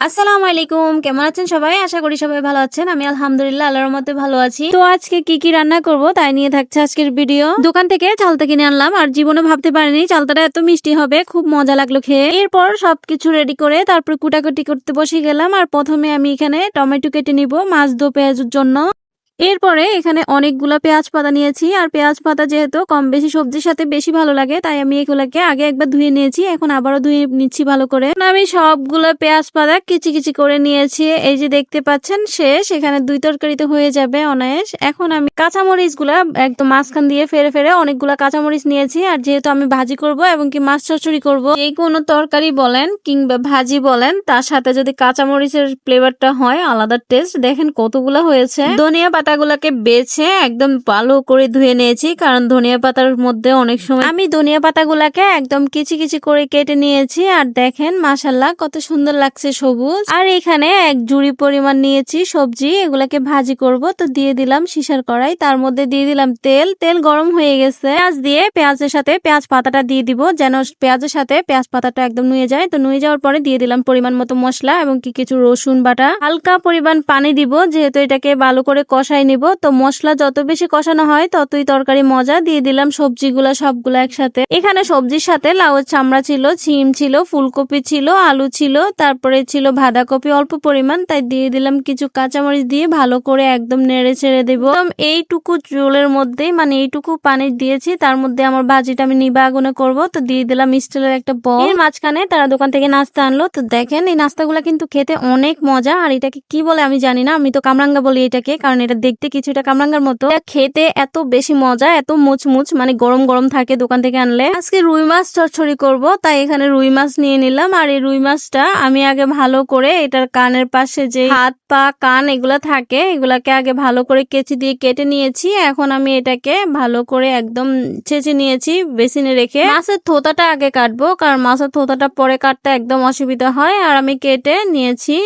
আসসালামু আলাইকুম। কেমন আছেন সবাই? আশা করি সবাই ভালো আছেন। আমি আলহামদুলিল্লাহ, আল্লাহর মধ্যে ভালো আছি। তো আজকে কি কি রান্না করব তাই নিয়ে থাকছে আজকের ভিডিও। দোকান থেকে চালতা কিনে আনলাম আর জীবনে ভাবতে পারিনি চালতাটা এত মিষ্টি হবে, খুব মজা লাগল খেয়ে। এরপর সবকিছু রেডি করে তারপর কুটাকুটি করতে বসে গেলাম আর প্রথমে আমি এখানে টমেটো কেটে নিব, মাছ, দো, পেঁয়াজের জন্য। এরপরে এখানে অনেকগুলো পেঁয়াজ পাতা নিয়েছি, আর পেঁয়াজ পাতা যেহেতু কম বেশি সবজির সাথে বেশি ভালো লাগে, তাই আমি এগুলোকে আগে একবার ধুয়ে নিয়েছি, এখন আবারও ধুয়ে নিচ্ছি ভালো করে। আমি সবগুলো পেঁয়াজ পাতা কিচি কিচি করে নিয়েছি, এই যে দেখতে পাচ্ছেন শেষ, এখানে দুই তরকারিতে হয়ে যাবে অনায়াস। এখন আমি কাঁচামরিচগুলা একদম মাঝখান দিয়ে ফেরে ফেরে অনেকগুলা কাঁচামরিচ নিয়েছি, আর যেহেতু আমি ভাজি করব এবং কি মাছ চচ্চড়ি করব এই কোনো তরকারি বলেন কিংবা ভাজি বলেন, তার সাথে যদি কাঁচামরিচের ফ্লেভারটা হয়, আলাদা টেস্ট দেখেন কতগুলো হয়েছে। ধনিয়া পাতাগুলোকে বেছে একদম ভালো করে ধুয়ে নিয়েছি, কারণ ধনিয়া পাতার মধ্যে অনেক সময় আমি ধনিয়া পাতাগুলাকে একদম কিচি কিচি করে কেটে নিয়েছি, আর দেখেন মাসাল্লাহ কত সুন্দর লাগছে সবুজ। আর এখানে এক জুড়ি পরিমাণ নিয়েছি সবজি, এগুলাকে ভাজি করব। তো দিয়ে দিলাম সিসার কড়াই, তার মধ্যে দিয়ে দিলাম তেল তেল গরম হয়ে গেছে। পেঁয়াজ দিয়ে পেঁয়াজের সাথে পেঁয়াজ পাতাটা দিয়ে দিব, যেন পেঁয়াজের সাথে পেঁয়াজ পাতাটা একদম নুয়ে যায়। তো নুয়ে যাওয়ার পরে দিয়ে দিলাম পরিমাণ মতো মশলা এবং কি কিছু রসুন বাটা। হালকা পরিমাণ পানি দিব, যেহেতু এটাকে ভালো করে কষাই নিব। তো মশলা যত বেশি কষানো হয়, ততই তরকারি মজা। দিয়ে দিলাম সবজিগুলা, সবগুলা একসাথে। এখানে সবজির সাথে লাউয়ের চামড়া ছিল, ছিম ছিল, ফুলকপি ছিল, আলু ছিল, তারপরে ছিল বাঁধাকপি অল্প পরিমাণ। তাই দিয়ে দিলাম কিছু কাঁচামরিচ দিয়ে ভালো করে একদম নেড়ে ছেড়ে দেবো। এইটুকু চুলের মধ্যেই মানে এইটুকু পানি দিয়েছি। তার মধ্যে আমার ভাজিটা আমি নিবা আগুনে করব। তো দিয়ে দিলাম স্টিলের একটা বল। মাঝখানে তারা দোকান থেকে নাস্তা আনলো। তো দেখেন এই নাস্তাগুলো কিন্তু খেতে অনেক মজা। আর এটাকে কি বলে আমি জানি না। আমি তো কামরাঙ্গা বলি এটাকে, কারণ এটা দেখতে কিছুটা কামরাঙ্গার মতো। খেতে এত বেশি মজা, এত মুচমুচ মানে গরম গরম থাকে দোকান থেকে আনলে। আজকে রুই মাছ চচ্চড়ি করব, তাই এখানে রুই মাছ নিয়ে নিলাম। আর এই রুই মাছটা আমি আগে ভালো করে এটার কানের পাশে যে হাত পা, কান এগুলা থাকে, এগুলাকে আগে ভালো করে কেচি দিয়ে কেটে নিয়েছি। এখন আমি এটাকে ভালো করে একদম ছেঁচে নিয়েছি বেসিনে রেখে। মাছের থোতাটা আগে কাটবো, কারণ মাছের থোতাটা পরে কাটতে একদম অসুবিধা হয়। আর আমি কেটে নিয়েছি।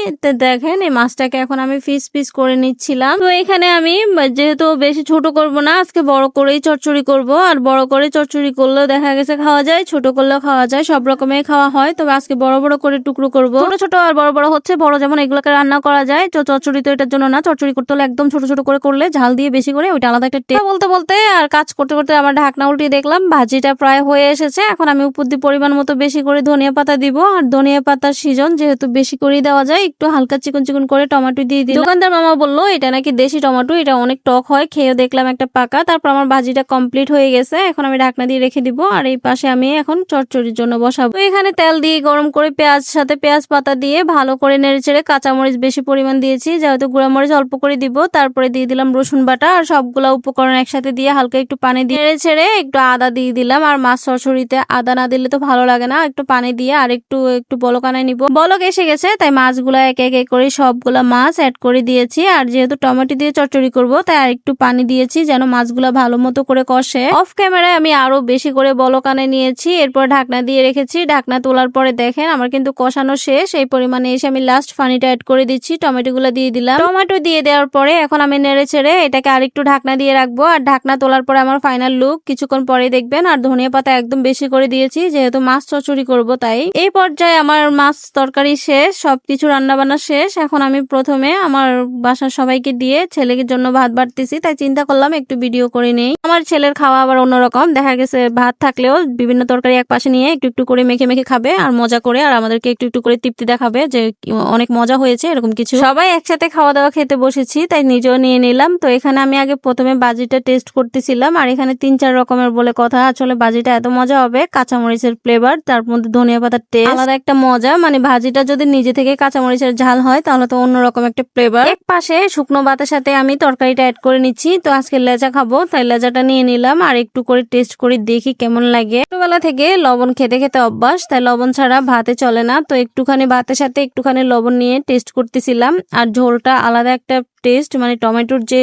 দেখেন, এই মাছটাকে এখন আমি ফিস পিস করে নিচ্ছিলাম। তো এখানে আমি যেহেতু বেশি ছোট করব না, আজকে বড় করেই চচ্চড়ি করব। আর বড় করে চচ্চড়ি করলেও দেখা গেছে খাওয়া যায়, ছোট করলেও খাওয়া যায়, সব রকমের খাওয়া হয়। তবে আজকে বড় বড় করে টুকরো করব। ছোট ছোট আর বড় বড় হচ্ছে, বড় যেমন এগুলোকে রান্না করা যায়, তো চচ্চড়ি তো এটার জন্য না, চচ্চড়ি করতে হলে একদম ছোট ছোট করে করলে, ঝাল দিয়ে বেশি করে, ওইটা আলাদা একটা টেস্ট। বলতে বলতে আর কাজ করতে করতে আমার ঢাকনা উল্টিয়ে দেখলাম, ভাজিটা প্রায় হয়ে এসেছে, এখন আমি উপর দিয়ে পরিমাণ মতো বেশি করে ধনিয়া পাতা দিব। আর ধনিয়া পাতার সিজন যেহেতু বেশি করেই দেওয়া যায়, একটু হালকা চিকন চিকন করে টমেটো দিয়ে দিই দোকানদার মামা বলল, এটা নাকি দেশি টমেটো? এটা অনেক টক হয় খেয়ে দেখলাম একটা পাকা। তারপর আমার ভাজিটা কমপ্লিট হয়ে গেছে, এখন আমি ঢাকনা দিয়ে রেখে দিব, আর এই পাশে আমি এখন চচ্চড়ির জন্য বসাবো। এখানে তেল দিয়ে গরম করে পেঁয়াজ, সাথে পেঁয়াজ পাতা দিয়ে ভালো করে নেড়ে চেড়ে কাঁচামরিচ বেশি পরিমাণ দিয়েছি, যেহেতু গুঁড়ামরিচ অল্প করে দিব, তারপরে দিয়ে দিলাম রসুন বাটা, আর সবগুলা উপকরণ একসাথে দিয়ে হালকা একটু পানি দিয়ে ছেড়ে একটু আদা দিয়ে দিলাম, আর মাছ সরসরিতে আদা না দিলে তো ভালো লাগে না, একটু পানি দিয়ে আর একটু একটু বলকানায় নিব। বলক এসে গেছে, তাই মাছগুলা এক এক করে সবগুলা মাছ অ্যাড করে দিয়েছি, আর যেহেতু টমেটো দিয়ে চচ্চড়ি করব, তাই আর একটু পানি দিয়েছি যেন মাছগুলা ভালো মতো করে কষে। অফ ক্যামেরায় আমি আরও বেশি করে বলকানে নিয়েছি, এরপর ঢাকনা দিয়ে রেখেছি। ঢাকনা তোলার পরে দেখেন আমার কিন্তু কষানো শেষ, এই পরিমাণে এসে আমি লাস্ট পানিটা অ্যাড করে দিচ্ছি টমেটো গুলা দিয়ে দিলাম। টমেটো দিয়ে দেওয়ার পরে এখন আমি নেড়ে ছেড়ে এটাকে আরেকটু ঢাকনা দিয়ে রাখব, আর ঢাকনা তোলার পরে আমার ফাইনাল লুক কিছুক্ষণ পরে দেখবেন, আর ধনিয়া পাতা একদম বেশি করে দিয়েছি, যেহেতু মাছ চচড়ি করব তাই। এই পর্যায়ে আমার মাছ তরকারি শেষ, সবকিছু রান্না বান্না শেষ, এখন আমি প্রথমে আমার বাসার সবাইকে দিয়ে ছেলেকে জন্য ভাত বাড়তেছি, তাই চিন্তা করলাম একটু ভিডিও করে নেই। আমার ছেলের খাওয়া আবার অন্যরকম, দেখা গেছে ভাত থাকলেও বিভিন্ন তরকারি এক পাশে নিয়ে একটু একটু করে মেখে মেখে খাবে আর মজা করে আর আমাদেরকে একটু একটু করে তৃপ্তি দেখাবে যে অনেক মজা হয়েছে, এরকম কিছু। সবাই একসাথে খাওয়া দাওয়া খেতে বসেছি, তাই নিজেও নিয়ে নিলাম। তো এখানে আমি আগে প্রথমে বাজিটা টেস্ট করতেছিলাম আর এখানে তিন চার রকমের বলে কথা আসলে বাজিটা এত মজা হবে, কাঁচামরিচের ফ্লেভার তার মধ্যে ধনিয়া পাতার টেস্ট আলাদা একটা মজা মানে ভাজিটা যদি নিজে থেকে কাঁচামরিচের ঝাল হয়, তাহলে তো অন্যরকম একটা ফ্লেভার এক পাশে শুকনো ভাতের সাথে তরকারিটা অ্যাড করে নিচ্ছি। তো আজকে লেজা খাব, তাই লেজাটা নিয়ে নিলাম আর একটু করে টেস্ট করে, দেখি কেমন লাগে। ছোটবেলা থেকে লবণ খেতে খেতে অভ্যাস, তাই লবণ ছাড়া ভাতে চলে না। তো একটুখানি ভাতের সাথে একটুখানি লবণ নিয়ে টেস্ট করতেছিলাম। আর ঝোলটা আলাদা একটা টেস্ট মানে টমেটোর যে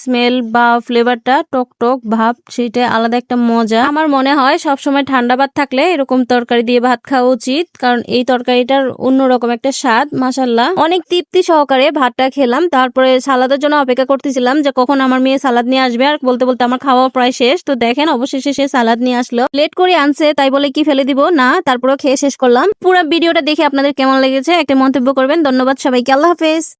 স্মেল বা ফ্লেভারটা টক টক ভাব, সেটা আলাদা একটা মজা। আমার মনে হয় সবসময় ঠান্ডা ভাত থাকলে এরকম তরকারি দিয়ে ভাত খাওয়া উচিত, কারণ এই তরকারিটার অন্যরকম একটা স্বাদ মাসাল্লাহ অনেক তৃপ্তি সহকারে ভাতটা খেলাম, তারপরে সালাদের জন্য অপেক্ষা করতেছিলাম যে কখন আমার মেয়ে সালাদ নিয়ে আসবে আর বলতে বলতে আমার খাওয়া প্রায় শেষ। তো দেখেন অবশেষে সে সালাদ নিয়ে আসলো। লেট করে আনছে, তাই বলে কি ফেলে দিব? না তারপরে খেয়ে শেষ করলাম। পুরো ভিডিওটা দেখে আপনাদের কেমন লেগেছে? একটা মন্তব্য করবেন। ধন্যবাদ সবাইকে। আল্লাহ হাফেজ।